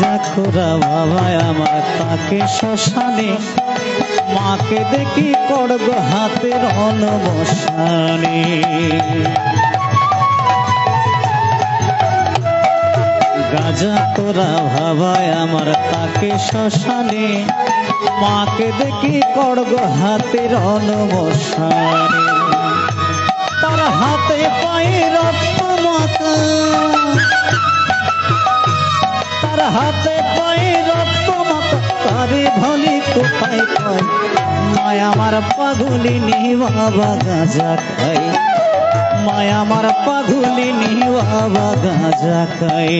গাজা খোরা বাবা আমার তাকে শ্মশানে। মাকে দেখি করগ হাতের অনবসানে। গাজা তোরা ভাবায় আমার তাকে শ্মশানে। মাকে দেখি করগ হাতের অনবসানে। তার হাতে পায়ে রক্ত মাখা। তার হাতে পায়ে রক্ত মাখা তারে ভলি কোথায় পাই? মায় আমার পাগলিনী বাবা গাজা খাই। মায় আমার পাগলিনী বাবা গাজা খাই।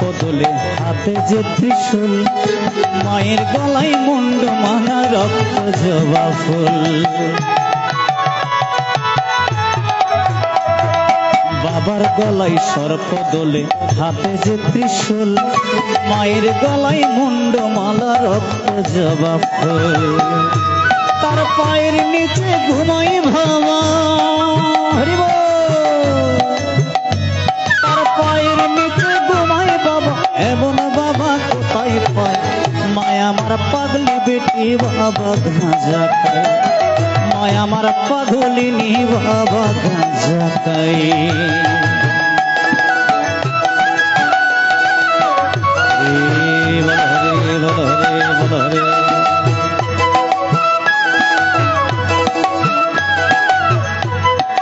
গলায় সর্প দোলে হাতে যে ত্রিশূল, মায়ের গলায় মুন্ড মানা রক্ত জবা ফুল। বাবার গলায় সর্প দোলে হাতে যে ত্রিশূল, মায়ের গলায় মুন্ড মালা, রক্ত জবা ফুল। তার পায়ের নিচে ঘুমাই ভাবা তার পায়ের আমার পাগলি বেটি বাবা গাঁজা খায়। মায়া আমার পাগলিনী বাবা গাঁজা খায়।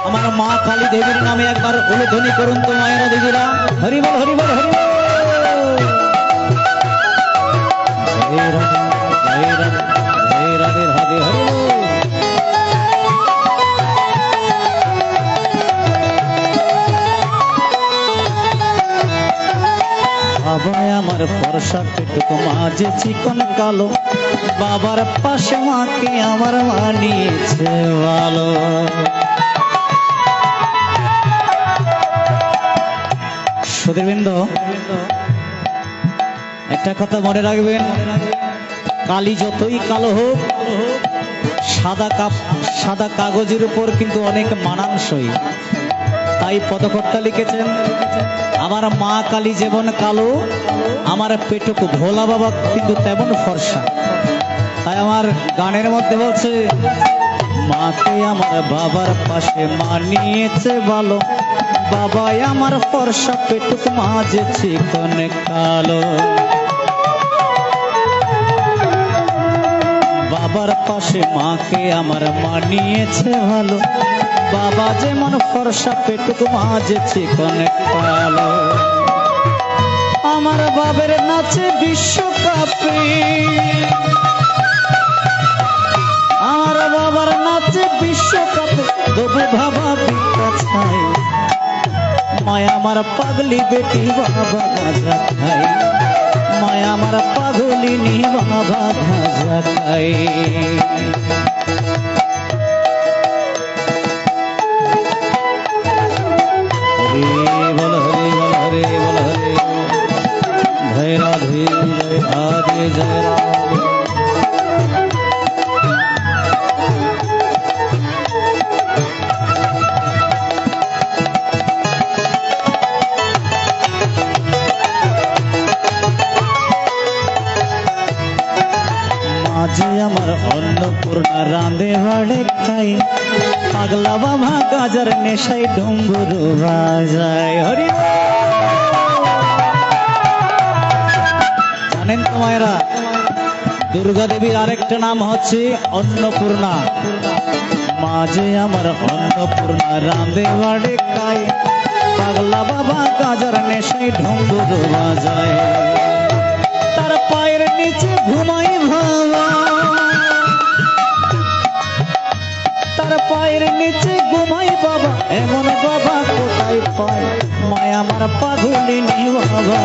আমার মা কালী দেবীর নামে একবার উলধ্বনি করুন তো মায়েরা দিদিরা। হরি বল, হরি রাধে জয় রাধে জয় রাধে রাধে হরি বল। আমার চিকন কালো বাবার পাশে মাকে আমার মানিয়েছে ভালো সুধীরবৃন্দ একটা কথা মনে রাখবেন, কালি যতই কালো হোক, সাদা কাপ, সাদা কাগজের উপর কিন্তু অনেক মানানসই। তাই পদকর্তা লিখেছেন, আমার মা কালী যেমন কালো, আমার পেটুকু ভোলা বাবা কিন্তু তেমন ফর্সা। তাই আমার গানের মধ্যে বলছে, মাকে আমার বাবার পাশে মানিয়েছে ভালো, বাবাই আমার ফর্সা পেটুক মাঝে চিকন কালো। বাবার পাশে মাকে আমার মানিয়েছে ভালো। বাবা যেমন ফর্সা পেটুক মাঝে চিকন কালো আমার বাবের নাচে বিশ্বকাপে। আমার বাবার নাচে বিশ্বকাপে। তবু ভাবা বিকাছাই মায়া আমার পাগলি বেটি বাবা গাজা খাই অন্নপূর্ণা রাঁধে বাড়ে খাই। পাগলা বাবা গাজার নেশায় ডুম্বুর যায় হরি জানেন তো মায়েরা, দুর্গা দেবীর আরেকটা নাম হচ্ছে অন্নপূর্ণা। মাঝে আমার অন্নপূর্ণা রাঁধে বাড়ে খাই। পাগলা বাবা গাজার নেশায় ডুম্বুর যায় তার পায়ের নিচে ঘুমাই ভাবা। তার পায়ের নিচে ঘুমাই বাবা। এমন বাবা কোথায় পায়? মায়া আমার পাগলিনী বাবা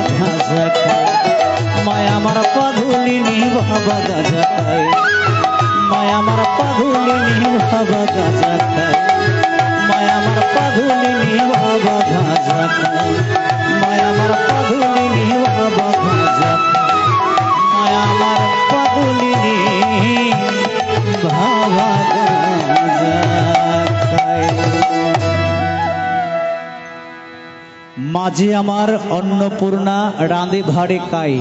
মায়া আমার পাগলিনী বাবা মায়া আমার পাগলিনী বাবা মায়া আমার পাগলিনী বাবা মায়া আমার পাগলিনী বাবা মায়া আমার পাগলিনী বাবা মাঝে আমার অন্নপূর্ণা রাঁধে ভাড়ে কাই।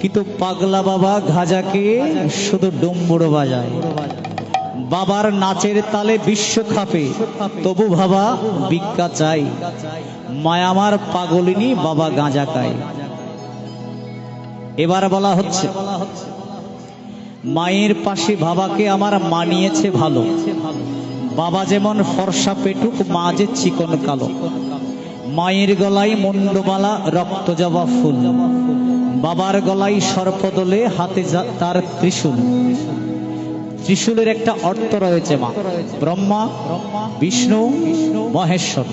কিন্তু পাগলা বাবা ঘাজাকে শুধু ডুম্বুড়ো বাজায়। বাবার নাচের তালে বিশ্ব খাপে, তবু ভাবা ভিক্ষা চাই। মায়ামার পাগলিনী বাবা গাঁজা খায়। এবার বলা হচ্ছে, মায়ের পাশে বাবাকে আমার মানিয়েছে ভালো। বাবা যেমন ফর্সা পেটুক, মা যে চিকন কালো। মায়ের গলায় মুন্ডমালা রক্ত জবা ফুল। বাবার গলায় সর্পদলে, হাতে তার ত্রিশূল। ত্রিশূলের একটা অর্থ রয়েছে মা। ব্রহ্মা, বিষ্ণু, মহেশ্বর।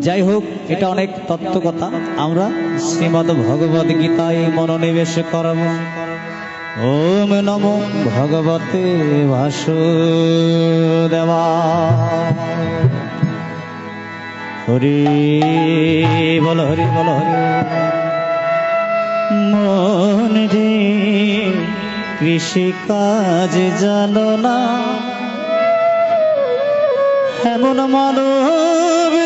যাই হোক, এটা অনেক তত্ত্ব কথা আমরা শ্রীমদ ভগবদ গীতায় মনোনিবেশ করব। ওম নমো ভগবতে বাসুদেবা হরি বল হরি বল হরি। মন রে কৃষি কাজ জানো না এমন মানব